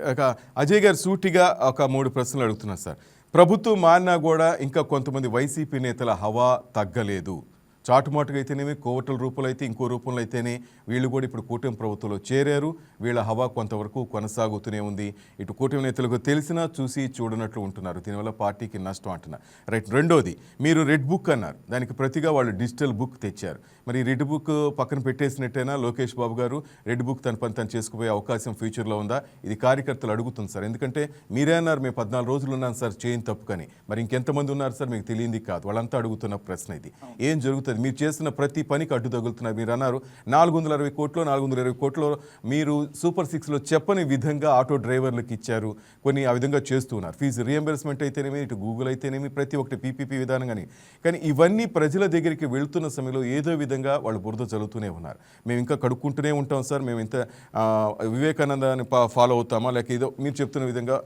ఒక అజయ్ గారు సూటిగా ఒక మూడు ప్రశ్నలు అడుగుతున్నారు సార్. ప్రభుత్వం మారినా కూడా ఇంకా కొంతమంది వైసీపీ నేతల హవా తగ్గలేదు. చాటుమాటుగా అయితేనేమి కోవటల రూపంలో అయితే ఇంకో రూపంలో అయితేనే వీళ్ళు కూడా ఇప్పుడు కూటమి ప్రభుత్వంలో చేరారు. వీళ్ళ హవా కొంతవరకు కొనసాగుతూనే ఉంది. ఇటు కూటమి నేతలకు తెలిసినా చూసి చూడనట్లు ఉంటున్నారు. దీనివల్ల పార్టీకి నష్టం అంటున్నారు రైట్ రెండోది మీరు రెడ్ బుక్ అన్నారు. దానికి ప్రతిగా వాళ్ళు డిజిటల్ బుక్ తెచ్చారు. మరి రెడ్ బుక్ పక్కన పెట్టేసినట్టేనా లోకేష్ బాబు గారు? రెడ్ బుక్ తన పని తను చేసుకుపోయే అవకాశం ఫ్యూచర్లో ఉందా? ఇది కార్యకర్తలు అడుగుతుంది సార్. ఎందుకంటే మీరే అన్నారు మేము పద్నాలుగు రోజులు ఉన్నాను సార్ చేయని తప్పుకని మరి ఇంకెంతమంది ఉన్నారు సార్? మీకు తెలియంది కాదు. వాళ్ళంతా అడుగుతున్న ప్రశ్న ఇది. ఏం జరుగుతుంది? మీరు చేస్తున్న ప్రతి పనికి అడ్డు తగులుతున్నారు. మీరు అన్నారు నాలుగు వందల అరవై కోట్లు నాలుగు వందల ఇరవై కోట్లు మీరు సూపర్ సిక్స్లో చెప్పని విధంగా ఆటో డ్రైవర్లకు ఇచ్చారు. కొన్ని ఆ విధంగా చేస్తూ ఉన్నారు. ఫీజు రియంబర్స్మెంట్ అయితేనేమి ఇటు గూగుల్ అయితేనేమి ప్రతి ఒక్కటి పీపీపీ విధానం కానీ కానీ ఇవన్నీ ప్రజల దగ్గరికి వెళ్తున్న సమయంలో ఏదో విధంగా వాళ్ళు బురద చదువుతూనే ఉన్నారు. మేము ఇంకా కడుక్కుంటూనే ఉంటాం సార్. మేము ఇంత వివేకానందాన్ని ఫాలో అవుతామా? లేక ఏదో మీరు చెప్తున్న విధంగా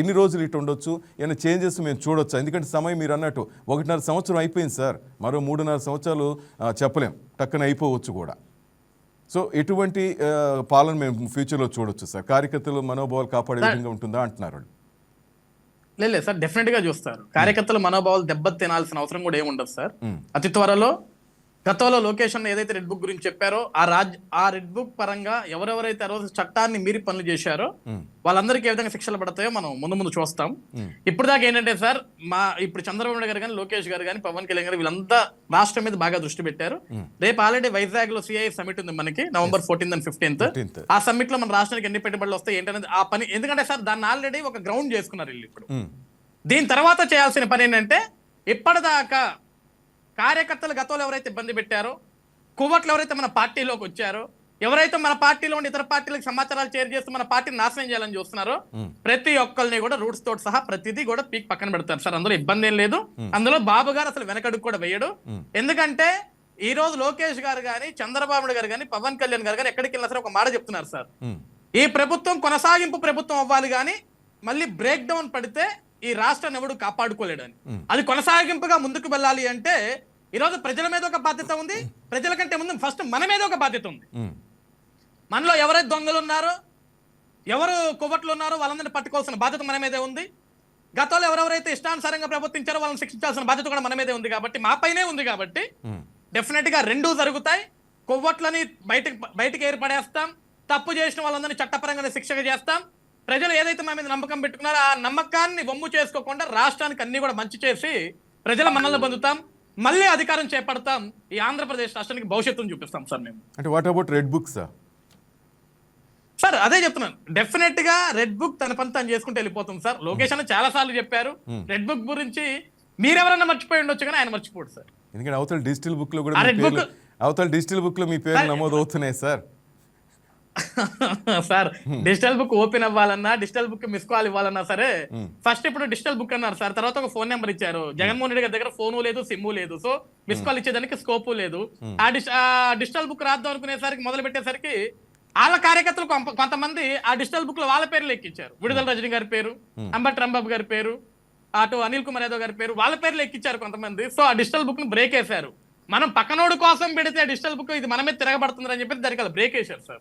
ఎన్ని రోజులు ఇటు ఉండొచ్చు? ఏమైనా చేంజెస్ మేము చూడొచ్చు? ఎందుకంటే సమయం మీరు అన్నట్టు ఒకటిన్నర సంవత్సరం అయిపోయింది సార్. మరో మూడున్నర సంవత్సరం ఆ, చెప్పలేం. టక్కన అయిపోవచ్చు కూడా. సో ఎటువంటి పాలన మేము ఫ్యూచర్లో చూడొచ్చు సార్. కార్యకర్తలు మనోభావాలు కాపాడే విధంగా ఉంటుందా అంటున్నారు. లేదు సార్. డెఫినెట్గా చూస్తారు. కార్యకర్తల మనోభావాలు దెబ్బ తినాల్సిన అవసరం కూడా ఏమి ఉండదు సార్. అతి త్వరలో గతంలో లొకేషన్ ఏదైతే రెడ్ బుక్ గురించి చెప్పారో ఆ రాజ్ ఆ రెడ్ బుక్ పరంగా ఎవరెవరైతే ఆ రోజు చట్టాన్ని మీరి పనులు చేశారో. వాళ్ళందరికీ ఏ విధంగా శిక్షలు పడతాయో మనం ముందు ముందు చూస్తాం. ఇప్పుడు దాకా ఏంటంటే సార్ మా ఇప్పుడు చంద్రబాబు నాయుడు గారు కానీ లోకేష్ గారు కానీ పవన్ కళ్యాణ్ గారు వీళ్ళంతా రాష్ట్రం మీద బాగా దృష్టి పెట్టారు రేపు ఆల్రెడీ వైజాగ్లో సిఐ సమిట్ ఉంది మనకి November fourteenth and fifteenth 15th. ఆ సమ్మిట్లో మన రాష్ట్రానికి ఎన్ని పెట్టుబడులు వస్తాయి ఏంటనేది ఆ పని ఎందుకంటే సార్ దాన్ని ఆల్రెడీ ఒక గ్రౌండ్ చేసుకున్నారు వీళ్ళు ఇప్పుడు. దీని తర్వాత చేయాల్సిన పని ఏంటంటే ఇప్పటిదాకా కార్యకర్తలు గతంలో ఎవరైతే ఇబ్బంది పెట్టారో కువ్వట్లు ఎవరైతే మన పార్టీలోకి వచ్చారో ఎవరైతే మన పార్టీలో ఉండి ఇతర పార్టీలకు సమాచారాలు షేర్ చేస్తూ మన పార్టీని నాశనం చేయాలని చూస్తున్నారో ప్రతి ఒక్కరిని కూడా రూట్స్ తోటి సహా ప్రతిదీ కూడా పీక్ పక్కన పెడతారు. సార్ అందులో ఇబ్బంది ఏం లేదు. అందులో బాబు గారు అసలు వెనకడుగు కూడా వేయడు. ఎందుకంటే ఈ రోజు లోకేష్ గారు కానీ చంద్రబాబు నాయుడు గారు కానీ పవన్ కళ్యాణ్ గారు కానీ ఎక్కడికి వెళ్ళినా సరే ఒక మాట చెప్తున్నారు సార్. ఈ ప్రభుత్వం కొనసాగింపు ప్రభుత్వం అవ్వాలి కానీ మళ్ళీ బ్రేక్ డౌన్ పడితే ఈ రాష్ట్రాన్ని ఎవడు కాపాడుకోలేడని అది కొనసాగింపుగా ముందుకు వెళ్ళాలి అంటే ఈ రోజు ప్రజల మీద ఒక బాధ్యత ఉంది. ప్రజల కంటే ముందు ఫస్ట్ మన మీద ఒక బాధ్యత ఉంది. మనలో ఎవరైతే దొంగలు ఉన్నారో ఎవరు కొవ్వట్లు ఉన్నారో వాళ్ళందరినీ పట్టుకోవాల్సిన బాధ్యత మన మీదే ఉంది. గతంలో ఎవరెవరైతే ఇష్టానుసారంగా ప్రవర్తించారో వాళ్ళని శిక్షించాల్సిన బాధ్యత కూడా మన మీదే ఉంది కాబట్టి మా పైనే ఉంది కాబట్టి. డెఫినెట్గా రెండూ జరుగుతాయి. కొవ్వట్లని బయటకు బయటకు ఏర్పడేస్తాం. తప్పు చేసిన వాళ్ళందరినీ చట్టపరంగానే శిక్షగా చేస్తాం. ప్రజలు ఏదైతే మా మీద నమ్మకం పెట్టుకున్నారో ఆ నమ్మకాన్ని వమ్ము చేసుకోకుండా రాష్ట్రానికి అన్ని కూడా మంచి చేసి ప్రజల మనల్ని పొందుతాం. మళ్ళీ అధికారం చేపడతాం. ఈ ఆంధ్రప్రదేశ్ రాష్ట్రానికి భవిష్యత్తును చూపిస్తాం సార్ మేము. అంటే what about red book sir sir అదే చెప్తున్నాను. డెఫినెట్గా రెడ్ బుక్ తన పని తను చేసుకుంటూ వెళ్ళిపోతుంది సార్. లోకేష్ అన్న చాలా సార్లు చెప్పారు. రెడ్ బుక్ గురించి మీరెవరన్నా మర్చిపోయి ఉండొచ్చు కానీ ఆయన మర్చిపోడు సార్. ఎందుకంటే అవతల డిజిటల్ బుక్లో కూడా అవతల డిజిటల్ బుక్లో మీ పేరు నమోదు అవుతున్నాయి sir. Sir digital book open అవ్వాలన్నా డిజిటల్ బుక్ మిస్ కాల్ ఇవ్వాలన్నా సరే ఫస్ట్ ఇప్పుడు డిజిటల్ బుక్ అన్నారు సార్ తర్వాత ఒక ఫోన్ నెంబర్ ఇచ్చారు. జగన్మోహన్ రెడ్డి గారి దగ్గర ఫోను లేదు సిమ్ము లేదు. సో మిస్ కాల్ ఇచ్చేదానికి స్కోపు లేదు. ఆ డిజిటల్ బుక్ రాద్దాం అనుకునేసరికి మొదలు పెట్టేసరికి వాళ్ళ కార్యకర్తలు కొంత- కొంతమంది ఆ డిజిటల్ బుక్లో వాళ్ళ పేర్లు ఎక్కించారు విడుదల రజని గారి పేరు అంబట్ రాంబాబు గారి పేరు అటు అనిల్ కుమార్ యాదవ్ గారి పేరు వాళ్ళ పేర్లు ఎక్కించారు కొంతమంది. సో ఆ డిజిటల్ బుక్ని బ్రేక్ వేశారు మనం పక్కనోడు కోసం పెడితే డిజిటల్ బుక్ ఇది మనమే తిరగబడుతుందని చెప్పి దానికి బ్రేక్ వేశారు సార్.